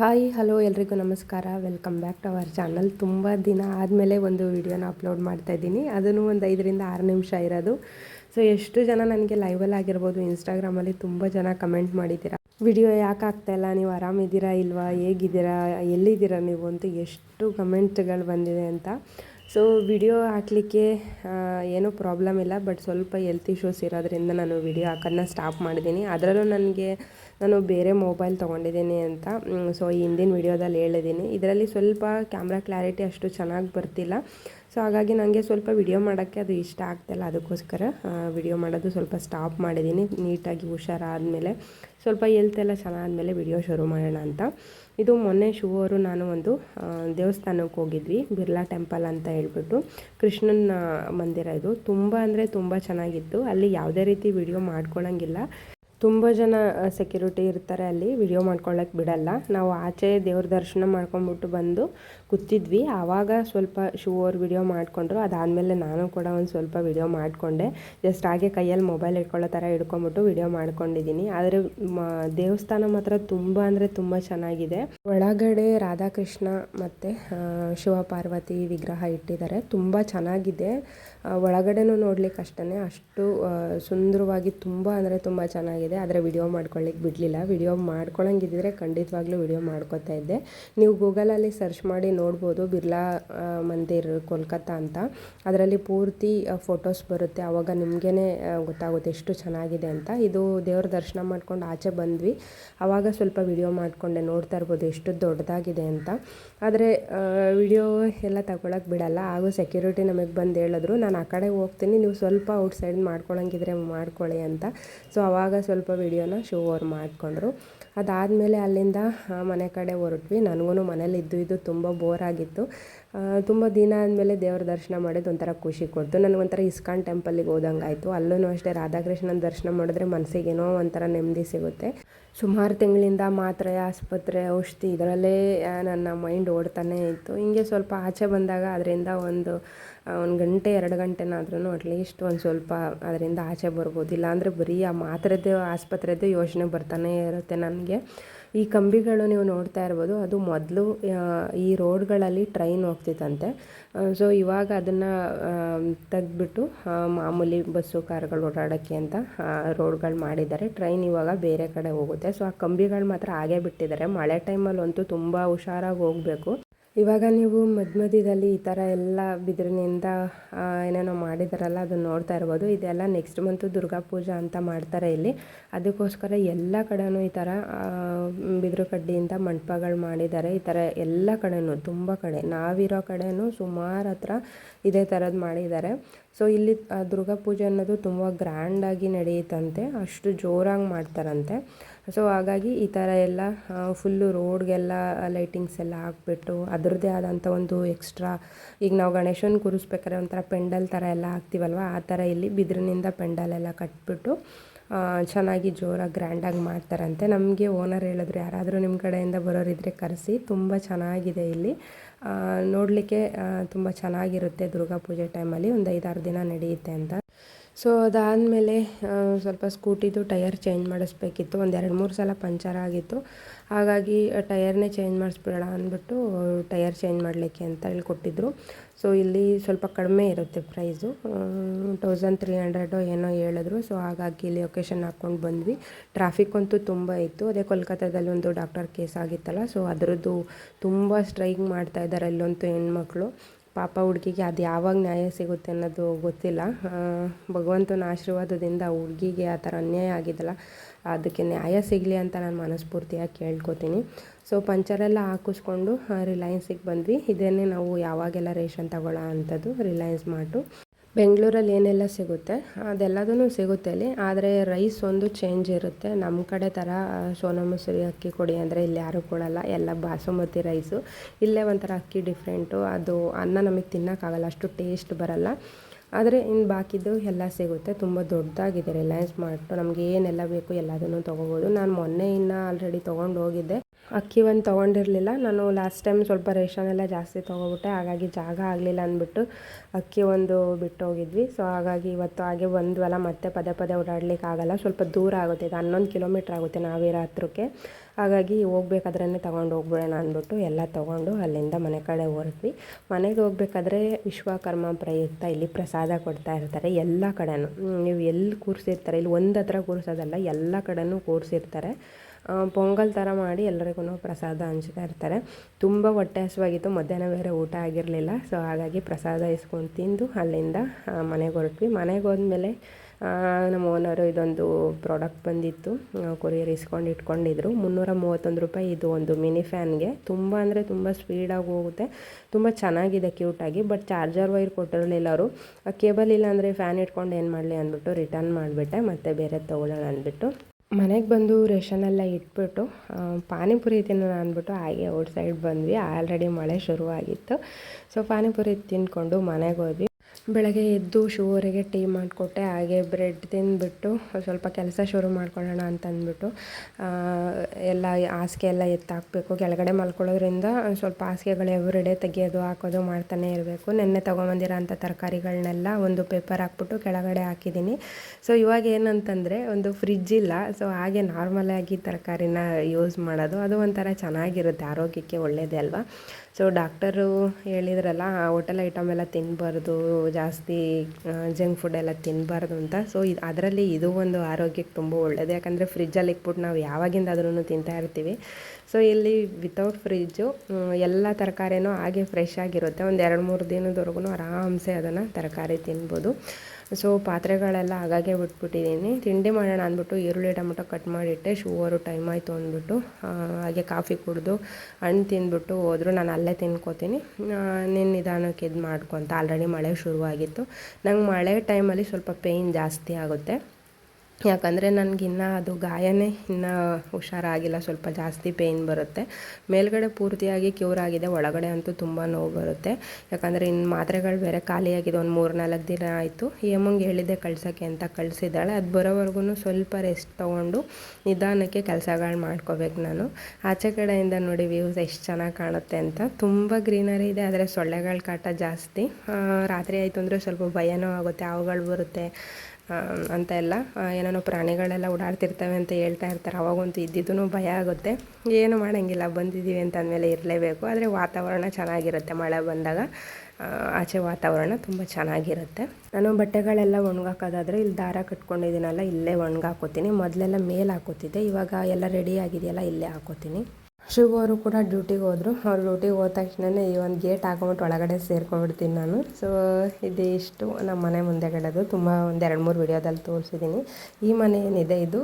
Hi, hello ಎಲ್ರಿಗೂ ನಮಸ್ಕಾರ. Welcome back to our channel ತುಂಬ ದಿನ ಆದಮೇಲೆ ಒಂದು ವಿಡಿಯೋನ ಅಪ್ಲೋಡ್ ಮಾಡ್ತಾ ಇದ್ದೀನಿ. ಅದನ್ನು ಒಂದು ಐದರಿಂದ ಆರು ನಿಮಿಷ ಇರೋದು. ಸೊ ಎಷ್ಟು ಜನ ನನಗೆ ಲೈವಲ್ಲಿ ಆಗಿರ್ಬೋದು ಇನ್ಸ್ಟಾಗ್ರಾಮಲ್ಲಿ ತುಂಬ ಜನ ಕಮೆಂಟ್ ಮಾಡಿದ್ದೀರಾ? ವಿಡಿಯೋ ಯಾಕೆ ಆಗ್ತಾಯಿಲ್ಲ ನೀವು ಆರಾಮಿದ್ದೀರಾ ಇಲ್ವಾ? ಹೇಗಿದ್ದೀರಾ? ಎಲ್ಲಿದ್ದೀರಾ ನೀವು ಅಂತ ಎಷ್ಟು ಕಮೆಂಟ್ಗಳು ಬಂದಿದೆ ಅಂತ. ಸೊ ವಿಡಿಯೋ ಹಾಕಲಿಕ್ಕೆ ಏನೂ ಪ್ರಾಬ್ಲಮ್ ಇಲ್ಲ ಬಟ್ ಸ್ವಲ್ಪ ಎಲ್ತ್ ಇಶ್ಯೂಸ್ ಇರೋದ್ರಿಂದ ನಾನು ವಿಡಿಯೋ ಹಾಕೋದನ್ನ ಸ್ಟಾಪ್ ಮಾಡಿದ್ದೀನಿ. ಅದರಲ್ಲೂ ನನಗೆ, ನಾನು ಬೇರೆ ಮೊಬೈಲ್ ತೊಗೊಂಡಿದ್ದೀನಿ ಅಂತ ಸೊ ಈ ಹಿಂದಿನ ವಿಡಿಯೋದಲ್ಲಿ ಹೇಳಿದ್ದೀನಿ. ಇದರಲ್ಲಿ ಸ್ವಲ್ಪ ಕ್ಯಾಮ್ರಾ ಕ್ಲಾರಿಟಿ ಅಷ್ಟು ಚೆನ್ನಾಗಿ ಬರ್ತಿಲ್ಲ. ಸೊ ಹಾಗಾಗಿ ನನಗೆ ಸ್ವಲ್ಪ ವಿಡಿಯೋ ಮಾಡೋಕ್ಕೆ ಅದು ಇಷ್ಟ ಆಗ್ತಾಯಿಲ್ಲ ಅದಕ್ಕೋಸ್ಕರ ವಿಡಿಯೋ ಮಾಡೋದು ಸ್ವಲ್ಪ ಸ್ಟಾಪ್ ಮಾಡಿದ್ದೀನಿ. ನೀಟಾಗಿ ಹುಷಾರಾದಮೇಲೆ, ಸ್ವಲ್ಪ ಹೆಲ್ತ್ ಎಲ್ತೆಲ್ಲ ಚೆನ್ನಾದಮೇಲೆ ವಿಡಿಯೋ ಶುರು ಮಾಡೋಣ ಅಂತ. ಇದು ಮೊನ್ನೆ ಶೂ ಅವರು ನಾನು ಒಂದು ದೇವಸ್ಥಾನಕ್ಕೆ ಹೋಗಿದ್ವಿ, ಬಿರ್ಲಾ ಟೆಂಪಲ್ ಅಂತ ಹೇಳ್ಬಿಟ್ಟು. ಕೃಷ್ಣನ ಮಂದಿರ ಇದು. ತುಂಬ ಅಂದರೆ ತುಂಬ ಚೆನ್ನಾಗಿತ್ತು. ಅಲ್ಲಿ ಯಾವುದೇ ರೀತಿ ವಿಡಿಯೋ ಮಾಡ್ಕೊಳ್ಳೋಂಗಿಲ್ಲ ತುಂಬ ಜನ ಸೆಕ್ಯೂರಿಟಿ ಇರ್ತಾರೆ ಅಲ್ಲಿ ವಿಡಿಯೋ ಮಾಡ್ಕೊಳ್ಳೋಕೆ ಬಿಡಲ್ಲ. ನಾವು ಆಚೆ ದೇವ್ರ ದರ್ಶನ ಮಾಡ್ಕೊಂಬಿಟ್ಟು ಬಂದು ಕೂತಿದ್ವಿ. ಆವಾಗ ಸ್ವಲ್ಪ ಶೂ ಅವ್ರು ವಿಡಿಯೋ ಮಾಡಿಕೊಂಡ್ರು. ಅದಾದಮೇಲೆ ನಾನು ಕೂಡ ಒಂದು ಸ್ವಲ್ಪ ವಿಡಿಯೋ ಮಾಡಿಕೊಂಡೆ. ಜಸ್ಟ್ ಹಾಗೆ ಕೈಯಲ್ಲಿ ಮೊಬೈಲ್ ಇಟ್ಕೊಳ್ಳೋ ಥರ ಹಿಡ್ಕೊಂಬಿಟ್ಟು ವಿಡಿಯೋ ಮಾಡ್ಕೊಂಡಿದ್ದೀನಿ. ಆದರೆ ದೇವಸ್ಥಾನ ಮಾತ್ರ ತುಂಬ ಅಂದರೆ ತುಂಬ ಚೆನ್ನಾಗಿದೆ. ಒಳಗಡೆ ರಾಧಾಕೃಷ್ಣ ಮತ್ತು ಶಿವ ಪಾರ್ವತಿ ವಿಗ್ರಹ ಇಟ್ಟಿದ್ದಾರೆ. ತುಂಬ ಚೆನ್ನಾಗಿದೆ. ಒಳಗಡೆನೂ ನೋಡ್ಲಿಕ್ಕೆ ಅಷ್ಟೇ ಅಷ್ಟು ಸುಂದರವಾಗಿ ತುಂಬ ಅಂದರೆ ತುಂಬ ಚೆನ್ನಾಗಿದೆ. ಆದರೆ ವಿಡಿಯೋ ಮಾಡ್ಕೊಳ್ಳಿಕ್ಕೆ ಬಿಡಲಿಲ್ಲ. ವಿಡಿಯೋ ಮಾಡ್ಕೊಳ್ಳೋಂಗಿದ್ದರೆ ಖಂಡಿತವಾಗ್ಲೂ ವಿಡಿಯೋ ಮಾಡ್ಕೋತಾ ಇದ್ದೆ. ನೀವು ಗೂಗಲಲ್ಲಿ ಸರ್ಚ್ ಮಾಡಿ ನೋಡ್ಬೋದು, ಬಿರ್ಲಾ ಮಂದಿರ್ ಕೋಲ್ಕತ್ತಾ ಅಂತ. ಅದರಲ್ಲಿ ಪೂರ್ತಿ ಫೋಟೋಸ್ ಬರುತ್ತೆ. ಆವಾಗ ನಿಮಗೇ ಗೊತ್ತಾಗುತ್ತೆ ಎಷ್ಟು ಚೆನ್ನಾಗಿದೆ ಅಂತ. ಇದು ದೇವ್ರ ದರ್ಶನ ಮಾಡ್ಕೊಂಡು ಆಚೆ ಬಂದ್ವಿ. ಆವಾಗ ಸ್ವಲ್ಪ ವಿಡಿಯೋ ಮಾಡಿಕೊಂಡೆ, ನೋಡ್ತಾ ಇರ್ಬೋದು ಎಷ್ಟು ದೊಡ್ಡದಾಗಿದೆ ಅಂತ. ಆದರೆ ವಿಡಿಯೋ ಎಲ್ಲ ತಗೊಳಕ್ಕೆ ಬಿಡಲ್ಲ. ಹಾಗೂ ಸೆಕ್ಯೂರಿಟಿ ನಮಗೆ ಬಂದು ಹೇಳಿದ್ರು, ನಾನು ಆ ಕಡೆ ಹೋಗ್ತೀನಿ, ನೀವು ಸ್ವಲ್ಪ ಔಟ್ಸೈಡ್ ಮಾಡ್ಕೊಳ್ಳೋಂಗಿದ್ರೆ ಮಾಡ್ಕೊಳ್ಳಿ ಅಂತ. ಸೊ ಆವಾಗ ಸ್ವಲ್ಪ ವಿಡಿಯೋನ ಶೋ ಓವರ್ ಮಾಡಿಕೊಂಡ್ರು. ಅದಾದಮೇಲೆ ಅಲ್ಲಿಂದ ಮನೆ ಕಡೆ ಹೊರಟ್ವಿ. ನನಗೂ ಮನೇಲಿ ಇದ್ದು ಇದ್ದು ತುಂಬ ಬೋರ್ ಆಗಿತ್ತು. ತುಂಬ ದಿನ ಆದಮೇಲೆ ದೇವ್ರ ದರ್ಶನ ಮಾಡಿದ್ದು ಒಂಥರ ಖುಷಿ ಕೊಡ್ತು. ನನಗೊಂಥರ ಇಸ್ಕಾನ್ ಟೆಂಪಲ್ಲಿಗೆ ಹೋದಂಗೆ ಆಯಿತು. ಅಲ್ಲೂ ಅಷ್ಟೇ ರಾಧಾಕೃಷ್ಣನ ದರ್ಶನ ಮಾಡಿದ್ರೆ ಮನಸ್ಸಿಗೇನೋ ಒಂಥರ ನೆಮ್ಮದಿ ಸಿಗುತ್ತೆ. ಸುಮಾರು ತಿಂಗಳಿಂದ ಮಾತ್ರೆ, ಆಸ್ಪತ್ರೆ, ಔಷಧಿ, ಇದರಲ್ಲೇ ನನ್ನ ಮೈಂಡ್ ಓಡ್ತಾನೆ ಇತ್ತು. ಹಿಂಗೆ ಸ್ವಲ್ಪ ಆಚೆ ಬಂದಾಗ, ಅದರಿಂದ ಒಂದು ಒಂದು ಗಂಟೆ, ಎರಡು ಗಂಟೆನಾದ್ರೂ ಅಟ್ಲೀಸ್ಟ್ ಒಂದು ಸ್ವಲ್ಪ ಅದರಿಂದ ಆಚೆ ಬರ್ಬೋದು. ಇಲ್ಲಾಂದರೆ ಬರೀ ಆ ಮಾತ್ರೆದ್ದು ಆಸ್ಪತ್ರೆದ್ದು ಯೋಚನೆ ಬರ್ತಾನೆ ಇರುತ್ತೆ ನನಗೆ. ಈ ಕಂಬಿಗಳು ನೀವು ನೋಡ್ತಾ ಇರ್ಬೋದು, ಅದು ಮೊದಲು ಈ ರೋಡ್ಗಳಲ್ಲಿ ಟ್ರೈನ್ ಹೋಗ್ತಿತ್ತಂತೆ. ಸೊ ಇವಾಗ ಅದನ್ನು ತೆಗೆದ್ಬಿಟ್ಟು ಮಾಮೂಲಿ ಬಸ್ಸು, ಕಾರುಗಳು ಓಡಾಡೋಕ್ಕೆ ಅಂತ ರೋಡ್ಗಳು ಮಾಡಿದ್ದಾರೆ. ಟ್ರೈನ್ ಇವಾಗ ಬೇರೆ ಕಡೆ ಹೋಗುತ್ತೆ. ಸೊ ಆ ಕಂಬಿಗಳು ಮಾತ್ರ ಹಾಗೆ ಬಿಟ್ಟಿದ್ದಾರೆ. ಮಳೆ ಟೈಮಲ್ಲಂತೂ ತುಂಬ ಹುಷಾರಾಗಿ ಹೋಗಬೇಕು. ಇವಾಗ ನೀವು ಮಧ್ಯ ಮಧ್ಯದಲ್ಲಿ ಈ ಥರ ಎಲ್ಲ ಬಿದಿರಿನಿಂದ ಏನೇನೋ ಮಾಡಿದಾರಲ್ಲ, ಅದನ್ನು ನೋಡ್ತಾ ಇರ್ಬೋದು. ಇದೆಲ್ಲ ನೆಕ್ಸ್ಟ್ ಮಂತು ದುರ್ಗಾ ಪೂಜಾ ಅಂತ ಮಾಡ್ತಾರೆ ಇಲ್ಲಿ. ಅದಕ್ಕೋಸ್ಕರ ಎಲ್ಲ ಕಡೆನೂ ಈ ಥರ ಬಿದಿರು ಕಡ್ಡಿಯಿಂದ ಮಂಟಪಗಳು ಮಾಡಿದ್ದಾರೆ. ಈ ಥರ ಎಲ್ಲ ಕಡೆನೂ, ತುಂಬ ಕಡೆ, ನಾವಿರೋ ಕಡೆನೂ ಸುಮಾರು ಹತ್ರ ಇದೇ ಥರದ್ದು ಮಾಡಿದ್ದಾರೆ. ಸೊ ಇಲ್ಲಿ ದುರ್ಗಾ ಪೂಜೆ ಅನ್ನೋದು ತುಂಬ ಗ್ರ್ಯಾಂಡಾಗಿ ನಡೆಯುತ್ತಂತೆ. ಅಷ್ಟು ಜೋರಾಗಿ ಮಾಡ್ತಾರಂತೆ. ಸೊ ಹಾಗಾಗಿ ಈ ಥರ ಎಲ್ಲ ಫುಲ್ಲು ರೋಡ್ಗೆಲ್ಲ ಲೈಟಿಂಗ್ಸ್ ಎಲ್ಲ ಹಾಕ್ಬಿಟ್ಟು ಅದರದ್ದೇ ಆದಂಥ ಒಂದು ಎಕ್ಸ್ಟ್ರಾ ಈಗ ನಾವು ಗಣೇಶನ ಕೂರಿಸ್ಬೇಕಾದ್ರೆ ಒಂಥರ ಪೆಂಡಲ್ ಥರ ಎಲ್ಲ ಹಾಕ್ತೀವಲ್ವ? ಆ ಥರ ಇಲ್ಲಿ ಬಿದಿರಿನಿಂದ ಪೆಂಡಲ್ ಎಲ್ಲ ಕಟ್ಬಿಟ್ಟು ಚೆನ್ನಾಗಿ ಜೋರಾಗಿ ಗ್ರ್ಯಾಂಡಾಗಿ ಮಾಡ್ತಾರಂತೆ. ನಮಗೆ ಓನರ್ ಹೇಳಿದ್ರು, ಯಾರಾದರೂ ನಿಮ್ಮ ಕಡೆಯಿಂದ ಬರೋರಿದ್ರೆ ಕರೆಸಿ. ತುಂಬ ಚೆನ್ನಾಗಿದೆ ಇಲ್ಲಿ. ನೋಡಲಿಕ್ಕೆ ತುಂಬ ಚೆನ್ನಾಗಿರುತ್ತೆ ದುರ್ಗಾ ಪೂಜೆ ಟೈಮಲ್ಲಿ ಒಂದು ಐದಾರು ದಿನ ನಡೆಯುತ್ತೆ ಅಂತ. ಸೊ ಅದಾದಮೇಲೆ ಸ್ವಲ್ಪ ಸ್ಕೂಟಿದು ಟಯರ್ ಚೇಂಜ್ ಮಾಡಿಸ್ಬೇಕಿತ್ತು. ಒಂದು ಎರಡು ಮೂರು ಸಲ ಪಂಚರ್ ಆಗಿತ್ತು. ಹಾಗಾಗಿ ಟಯರ್ನೇ ಚೇಂಜ್ ಮಾಡಿಸ್ಬೇಡ ಅಂದ್ಬಿಟ್ಟು ಟಯರ್ ಚೇಂಜ್ ಮಾಡಲಿಕ್ಕೆ ಅಂತ ಹೇಳಿ ಕೊಟ್ಟಿದ್ದರು ಸೊ ಇಲ್ಲಿ ಸ್ವಲ್ಪ ಕಡಿಮೆ ಇರುತ್ತೆ ಪ್ರೈಸು. ತೌಸಂಡ್ ತ್ರೀ ಹಂಡ್ರೆಡು ಏನೋ ಹೇಳಿದ್ರು. ಸೊ ಹಾಗಾಗಿ ಇಲ್ಲಿ ಲೊಕೇಶನ್ ಹಾಕ್ಕೊಂಡು ಬಂದ್ವಿ. ಟ್ರಾಫಿಕ್ ಅಂತೂ ತುಂಬ ಇತ್ತು. ಅದೇ ಕೋಲ್ಕತ್ತಾದಲ್ಲಿ ಒಂದು ಡಾಕ್ಟರ್ ಕೇಸ್ ಆಗಿತ್ತಲ್ಲ, ಸೊ ಅದರದ್ದು ತುಂಬ ಸ್ಟ್ರೈಕ್ ಮಾಡ್ತಾ ಇದ್ದಾರೆ ಅಲ್ಲಂತೂ ಹೆಣ್ಮಕ್ಳು. ಪಾಪ ಹುಡುಗಿಗೆ ಅದು ಯಾವಾಗ ನ್ಯಾಯ ಸಿಗುತ್ತೆ ಅನ್ನೋದು ಗೊತ್ತಿಲ್ಲ. ಭಗವಂತನ ಆಶೀರ್ವಾದದಿಂದ ಹುಡುಗಿಗೆ ಆ ಥರ ಅನ್ಯಾಯ ಆಗಿದ್ದಲ್ಲ ಅದಕ್ಕೆ ನ್ಯಾಯ ಸಿಗಲಿ ಅಂತ ನಾನು ಮನಸ್ಫೂರ್ತಿಯಾಗಿ ಕೇಳ್ಕೊತೀನಿ. ಸೊ, ಪಂಚರೆಲ್ಲ ಹಾಕಿಸ್ಕೊಂಡು ರಿಲಯನ್ಸಿಗೆ ಬಂದ್ವಿ. ಇದನ್ನೇ ನಾವು ಯಾವಾಗೆಲ್ಲ ರೇಷನ್ ತಗೊಳ್ಳೋ ಅಂಥದ್ದು ರಿಲಯನ್ಸ್ ಮಾರ್ಟು. ಬೆಂಗಳೂರಲ್ಲಿ ಏನೆಲ್ಲ ಸಿಗುತ್ತೆ? ಅದೆಲ್ಲದೂ ಸಿಗುತ್ತೆ ಅಲ್ಲಿ. ಆದರೆ ರೈಸ್ ಒಂದು ಚೇಂಜ್ ಇರುತ್ತೆ. ನಮ್ಮ ಕಡೆ ಥರ ಸೋನಾ ಮಸೂರಿ ಅಕ್ಕಿ ಕೊಡಿ ಅಂದರೆ ಇಲ್ಲಿ ಯಾರೂ ಕೊಡಲ್ಲ. ಎಲ್ಲ ಬಾಸುಮತಿ ರೈಸು. ಇಲ್ಲೇ ಒಂಥರ ಅಕ್ಕಿ ಡಿಫ್ರೆಂಟು ಅದು ಅನ್ನ ನಮಗೆ ತಿನ್ನೋಕ್ಕಾಗಲ್ಲ. ಅಷ್ಟು ಟೇಸ್ಟ್ ಬರಲ್ಲ. ಆದರೆ ಇನ್ನು ಬಾಕಿದ್ದು ಎಲ್ಲ ಸಿಗುತ್ತೆ. ತುಂಬ ದೊಡ್ಡದಾಗಿದೆ. ರಿಲಯನ್ಸ್ ಮಾರ್ಟು ನಮಗೆ ಏನೆಲ್ಲ ಬೇಕು ಎಲ್ಲದನ್ನು ತೊಗೋಬೋದು. ನಾನು ಮೊನ್ನೆ ಇನ್ನು ಆಲ್ರೆಡಿ ತೊಗೊಂಡು ಹೋಗಿದ್ದೆ ಅಕ್ಕಿ ಒಂದು ತೊಗೊಂಡಿರಲಿಲ್ಲ. ನಾನು ಲಾಸ್ಟ್ ಟೈಮ್ ಸ್ವಲ್ಪ ರೇಷನ್ ಎಲ್ಲ ಜಾಸ್ತಿ ತೊಗೊಬಿಟ್ಟೆ. ಹಾಗಾಗಿ ಜಾಗ ಆಗಲಿಲ್ಲ ಅಂದ್ಬಿಟ್ಟು ಅಕ್ಕಿ ಒಂದು ಬಿಟ್ಟು ಹೋಗಿದ್ವಿ. ಸೊ ಹಾಗಾಗಿ ಇವತ್ತು ಹಾಗೆ ಬಂದ್ವಲ್ಲ ಮತ್ತೆ ಪದೇ ಪದೇ ಓಡಾಡ್ಲಿಕ್ಕೆ ಆಗಲ್ಲ. ಸ್ವಲ್ಪ ದೂರ ಆಗುತ್ತೆ. ಇದು ಹನ್ನೊಂದು ಕಿಲೋಮೀಟ್ರ್ ಆಗುತ್ತೆ ನಾವಿರೋ ಹತ್ರಕ್ಕೆ. ಹಾಗಾಗಿ ಹೋಗ್ಬೇಕಾದ್ರೇ ತೊಗೊಂಡು ಹೋಗ್ಬಿಡೋಣ ಅಂದ್ಬಿಟ್ಟು ಎಲ್ಲ ತೊಗೊಂಡು ಅಲ್ಲಿಂದ ಮನೆ ಕಡೆ ಹೊರಟ್ವಿ. ಮನೆಗೆ ಹೋಗ್ಬೇಕಾದ್ರೆ ವಿಶ್ವಕರ್ಮ ಪ್ರಯುಕ್ತ ಇಲ್ಲಿ ಪ್ರಸಾದ ಕೊಡ್ತಾ ಇರ್ತಾರೆ ಎಲ್ಲ ಕಡೆನೂ. ನೀವು ಎಲ್ಲಿ ಕೂರಿಸಿರ್ತಾರೆ, ಇಲ್ಲಿ ಒಂದು ಹತ್ರ ಕೂರಿಸೋದಲ್ಲ, ಎಲ್ಲ ಕಡೆನೂ ಕೂರಿಸಿರ್ತಾರೆ. ಪೊಂಗಲ್ ಥರ ಮಾಡಿ ಎಲ್ಲರಿಗೂ ಪ್ರಸಾದ ಹಂಚ್ತಾ ಇರ್ತಾರೆ. ತುಂಬ ಹೊಟ್ಟೆ ಹಸುವಾಗಿತ್ತು, ಮಧ್ಯಾಹ್ನ ಬೇರೆ ಊಟ ಆಗಿರಲಿಲ್ಲ. ಸೊ ಹಾಗಾಗಿ ಪ್ರಸಾದ ಇಸ್ಕೊಂಡು ತಿಂದು ಅಲ್ಲಿಂದ ಮನೆಗೆ ಹೊರಟ್ವಿ. ಮನೆಗೆ ಹೋದ್ಮೇಲೆ ನಮ್ಮ ಓನರು ಇದೊಂದು ಪ್ರಾಡಕ್ಟ್ ಬಂದಿತ್ತು. ಕೊರಿಯರ್ ಇಸ್ಕೊಂಡು ಇಟ್ಕೊಂಡಿದ್ರು. ಮುನ್ನೂರ ಮೂವತ್ತೊಂದು ರೂಪಾಯಿ ಇದು ಒಂದು ಮಿನಿ ಫ್ಯಾನ್ಗೆ ತುಂಬ ಅಂದರೆ ತುಂಬ ಸ್ಪೀಡಾಗಿ ಹೋಗುತ್ತೆ. ತುಂಬ ಚೆನ್ನಾಗಿದೆ ಕ್ಯೂಟಾಗಿ ಬಟ್ ಚಾರ್ಜರ್ ವೈರ್ ಕೊಟ್ಟಿರಲಿಲ್ಲ ಅವರು. ಕೇಬಲ್ ಇಲ್ಲ ಅಂದರೆ ಫ್ಯಾನ್ ಇಟ್ಕೊಂಡು ಏನು ಮಾಡಲಿ ಅಂದ್ಬಿಟ್ಟು ರಿಟರ್ನ್ ಮಾಡಿಬಿಟ್ಟೆ. ಮತ್ತೆ ಬೇರೆ ತೊಗೊಳ್ಳೋಣ ಅಂದ್ಬಿಟ್ಟು ಮನೆಗೆ ಬಂದು ರೇಷನೆಲ್ಲ ಇಟ್ಬಿಟ್ಟು ಪಾನಿಪುರಿ ತಿನ್ನೋಣ ಅಂದ್ಬಿಟ್ಟು ಹಾಗೆ ಔಟ್ ಸೈಡ್ ಬಂದ್ವಿ. ಆಲ್ರೆಡಿ ಮಳೆ ಶುರುವಾಗಿತ್ತು. ಸೊ, ಪಾನಿಪುರಿ ತಿಂದ್ಕೊಂಡು ಮನೆಗೆ ಹೋದ್ವಿ. ಬೆಳಗ್ಗೆ ಎದ್ದು ಶೂವರೆಗೆ ಟೀ ಮಾಡಿಕೊಟ್ಟೆ, ಹಾಗೆ ಬ್ರೆಡ್ ತಿಂದುಬಿಟ್ಟು ಸ್ವಲ್ಪ ಕೆಲಸ ಶುರು ಮಾಡ್ಕೊಳ್ಳೋಣ ಅಂತಂದ್ಬಿಟ್ಟು ಎಲ್ಲ ಹಾಸಿಗೆ ಎಲ್ಲ ಎತ್ತಾಕಬೇಕು. ಕೆಳಗಡೆ ಮಲ್ಕೊಳ್ಳೋದ್ರಿಂದ ಸ್ವಲ್ಪ ಹಾಸಿಗೆಗಳು ಎವ್ರಿಡೆ ತೆಗೆಯೋದು, ಹಾಕೋದು ಮಾಡ್ತಾನೆ ಇರಬೇಕು. ನೆನ್ನೆ ತೊಗೊಂಬಂದಿರೋ ಅಂಥ ತರಕಾರಿಗಳನ್ನೆಲ್ಲ ಒಂದು ಪೇಪರ್ ಹಾಕ್ಬಿಟ್ಟು ಕೆಳಗಡೆ ಹಾಕಿದ್ದೀನಿ. ಸೊ ಇವಾಗ ಏನಂತಂದರೆ ಒಂದು ಫ್ರಿಜ್ ಇಲ್ಲ. ಸೊ ಹಾಗೆ ನಾರ್ಮಲಾಗಿ ತರಕಾರಿನ ಯೂಸ್ ಮಾಡೋದು, ಅದು ಒಂಥರ ಚೆನ್ನಾಗಿರುತ್ತೆ. ಆರೋಗ್ಯಕ್ಕೆ ಒಳ್ಳೆಯದೇ ಅಲ್ವಾ? ಸೊ ಡಾಕ್ಟರು ಹೇಳಿದ್ರಲ್ಲ ಹೋಟೆಲ್ ಐಟಮ್ ಎಲ್ಲ ತಿನ್ನಬಾರ್ದು ಜಾಸ್ತಿ ಜಂಕ್ ಫುಡ್ ಎಲ್ಲ ತಿನ್ನಬಾರ್ದು ಅಂತ. ಸೊ ಇದು, ಅದರಲ್ಲಿ ಇದು ಒಂದು ಆರೋಗ್ಯಕ್ಕೆ ತುಂಬ ಒಳ್ಳೆಯದು ಯಾಕಂದರೆ ಫ್ರಿಜ್ಜಲ್ಲಿ ಇಟ್ಬಿಟ್ಟು ನಾವು ಯಾವಾಗಿಂದ ಅದನ್ನು ತಿಂತಾ ಇರ್ತೀವಿ. ಸೊ ಇಲ್ಲಿ ವಿತೌಟ್ ಫ್ರಿಜ್ಜು ಎಲ್ಲ ತರಕಾರಿನೂ ಹಾಗೆ ಫ್ರೆಶ್ ಆಗಿರುತ್ತೆ. ಒಂದು ಎರಡು ಮೂರು ದಿನದವರೆಗೂ ಆರಾಮ್ಸೆ ಅದನ್ನು ತರಕಾರಿ ತಿನ್ಬೋದು. ಸೊ ಪಾತ್ರೆಗಳೆಲ್ಲ ಹಾಗಾಗೆ ಬಿಟ್ಬಿಟ್ಟಿದ್ದೀನಿ ತಿಂಡಿ ಮಾಡೋಣ ಅಂದ್ಬಿಟ್ಟು ಈರುಳ್ಳಿ ಟೊಮೊಟೊ ಕಟ್ ಮಾಡಿಟ್ಟೆ. ಶೂವರು ಟೈಮ್ ಆಯಿತು ಅಂದ್ಬಿಟ್ಟು ಹಾಗೆ ಕಾಫಿ ಕುಡಿದು ಹಣ್ಣು ತಿಂದ್ಬಿಟ್ಟು ಹೋದರೂ. ನಾನು ಅಲ್ಲೇ ತಿನ್ಕೋತೀನಿ. ನಿನ್ನ ನಿಧಾನಕ್ಕೆ ಇದು ಮಾಡ್ಕೊತ ಆಲ್ರೆಡಿ ಮಳೆ ಶುರುವಾಗಿತ್ತು. ನಂಗೆ ಮಳೆ ಟೈಮಲ್ಲಿ ಸ್ವಲ್ಪ ಪೇಯ್ನ್ ಜಾಸ್ತಿ ಆಗುತ್ತೆ. ಯಾಕಂದರೆ ನನಗಿನ್ನ ಅದು ಗಾಯನೇ ಇನ್ನೂ ಹುಷಾರಾಗಿಲ್ಲ, ಸ್ವಲ್ಪ ಜಾಸ್ತಿ ಪೇಯ್ನ್ ಬರುತ್ತೆ. ಮೇಲ್ಗಡೆ ಪೂರ್ತಿಯಾಗಿ ಕ್ಯೂರ್ ಆಗಿದೆ, ಒಳಗಡೆ ಅಂತೂ ತುಂಬ ನೋವು ಬರುತ್ತೆ. ಯಾಕಂದರೆ ಇನ್ನು ಮಾತ್ರೆಗಳು ಬೇರೆ ಖಾಲಿಯಾಗಿದೆ, ಒಂದು ಮೂರು ನಾಲ್ಕು ದಿನ ಆಯಿತು. ಹೇಮಂಗೆ ಹೇಳಿದ್ದೆ ಕಳ್ಸೋಕ್ಕೆ ಅಂತ ಕಳಿಸಿದ್ದಾಳೆ. ಅದು ಬರೋವರೆಗೂ ಸ್ವಲ್ಪ ರೆಸ್ಟ್ ತೊಗೊಂಡು ನಿಧಾನಕ್ಕೆ ಕೆಲಸಗಳು ಮಾಡ್ಕೋಬೇಕು ನಾನು. ಆಚೆ ಕಡೆಯಿಂದ ನೋಡಿ ವ್ಯೂಸ್ ಎಷ್ಟು ಚೆನ್ನಾಗಿ ಕಾಣುತ್ತೆ ಅಂತ. ತುಂಬ ಗ್ರೀನರಿ ಇದೆ, ಆದರೆ ಸೊಳ್ಳೆಗಳ ಕಾಟ ಜಾಸ್ತಿ. ರಾತ್ರಿ ಆಯಿತು ಅಂದರೆ ಸ್ವಲ್ಪ ಭಯನೂ ಆಗುತ್ತೆ, ಹಾವುಗಳು ಬರುತ್ತೆ. ಅಂತ ಎಲ್ಲ ಏನೇನೋ ಪ್ರಾಣಿಗಳೆಲ್ಲ ಓಡಾಡ್ತಿರ್ತವೆ ಅಂತ ಹೇಳ್ತಾ ಇರ್ತಾರೆ. ಅವಾಗಂತೂ ಇದ್ದಿದ್ದು ಭಯ ಆಗುತ್ತೆ. ಏನು ಮಾಡೋಂಗಿಲ್ಲ, ಬಂದಿದ್ದೀವಿ ಅಂತ ಅಂದಮೇಲೆ ಇರಲೇಬೇಕು. ಆದರೆ ವಾತಾವರಣ ಚೆನ್ನಾಗಿರುತ್ತೆ ಮಳೆ ಬಂದಾಗ. ಆಚೆ ವಾತಾವರಣ ತುಂಬ ಚೆನ್ನಾಗಿರುತ್ತೆ. ನಾನು ಬಟ್ಟೆಗಳೆಲ್ಲ ಒಣಗಾಕೋದಾದರೆ ಇಲ್ಲಿ ದಾರ ಕಟ್ಕೊಂಡಿದ್ದೀನಲ್ಲ, ಇಲ್ಲೇ ಒಣಗಾಕೋತೀನಿ. ಮೊದಲೆಲ್ಲ ಮೇಲೆ ಹಾಕೋತಿದ್ದೆ. ಇವಾಗ ಎಲ್ಲ ರೆಡಿ ಆಗಿದೆಯಲ್ಲ, ಇಲ್ಲೇ ಹಾಕೋತೀನಿ. ಶಿವ ಅವರು ಕೂಡ ಡ್ಯೂಟಿಗೆ ಹೋದರು. ಅವ್ರು ಡ್ಯೂಟಿಗೆ ಹೋದ ತಕ್ಷಣವೇ ಈ ಒಂದು ಗೇಟ್ ಹಾಕೊಂಬಿಟ್ಟು ಒಳಗಡೆ ಸೇರ್ಕೊಂಡ್ಬಿಡ್ತೀನಿ ನಾನು. ಸೊ ಇದಿಷ್ಟು ನಮ್ಮ ಮನೆ ಮುಂದೆಗಡೆದು. ತುಂಬ ಒಂದು ಎರಡು ಮೂರು ವಿಡಿಯೋದಲ್ಲಿ ತೋರಿಸಿದ್ದೀನಿ ಈ ಮನೆ ಏನಿದೆ ಇದು?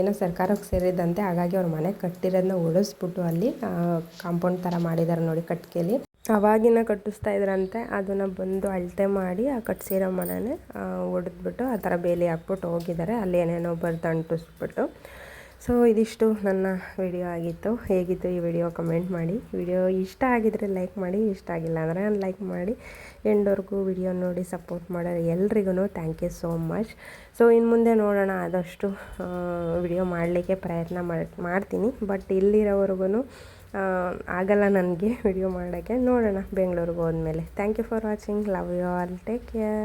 ಏನೋ ಸರ್ಕಾರಕ್ಕೆ ಸೇರಿದಂತೆ ಹಾಗಾಗಿ ಅವ್ರ ಮನೆ ಕಟ್ಟಿರೋದನ್ನ ಉಳಿಸ್ಬಿಟ್ಟು ಅಲ್ಲಿ ಕಾಂಪೌಂಡ್ ಥರ ಮಾಡಿದ್ದಾರೆ ನೋಡಿ ಕಟ್ಕೇಲಿ ಅವಾಗಿನ ಕಟ್ಟಿಸ್ತಾ ಇದ್ರಂತೆ. ಅದನ್ನು ಬಂದು ಅಳತೆ ಮಾಡಿ ಆ ಕಟ್ಸಿರೋ ಮನೆನೇ ಹೊಡೆದ್ಬಿಟ್ಟು ಆ ಥರ ಬೇಲಿ ಹಾಕ್ಬಿಟ್ಟು ಹೋಗಿದ್ದಾರೆ ಅಲ್ಲಿ ಏನೇನೋ ಬರ್ದು ಅಂಟಿಸ್ಬಿಟ್ಟು. ಸೊ, ಇದಿಷ್ಟು ನನ್ನ ವಿಡಿಯೋ ಆಗಿತ್ತು. ಹೇಗಿತ್ತು ಈ ವಿಡಿಯೋ ಕಮೆಂಟ್ ಮಾಡಿ. ವಿಡಿಯೋ ಇಷ್ಟ ಆಗಿದ್ದರೆ ಲೈಕ್ ಮಾಡಿ, ಇಷ್ಟ ಆಗಿಲ್ಲ ಅಂದರೆ ಲೈಕ್ ಮಾಡಿ. ಎಂಡವ್ರಿಗೂ ವಿಡಿಯೋ ನೋಡಿ ಸಪೋರ್ಟ್ ಮಾಡೋರು ಎಲ್ರಿಗೂ thank you so much so ಇನ್ನು ಮುಂದೆ ನೋಡೋಣ. ಆದಷ್ಟು ವಿಡಿಯೋ ಮಾಡಲಿಕ್ಕೆ ಪ್ರಯತ್ನ ಮಾಡ್ತೀನಿ. ಬಟ್ ಇಲ್ಲಿರೋವರೆಗೂ ಆಗಲ್ಲ ನನಗೆ ವಿಡಿಯೋ ಮಾಡೋಕ್ಕೆ. ನೋಡೋಣ, ಬೆಂಗಳೂರಿಗೆ ಹೋದ್ಮೇಲೆ. Thank you for watching love you all take care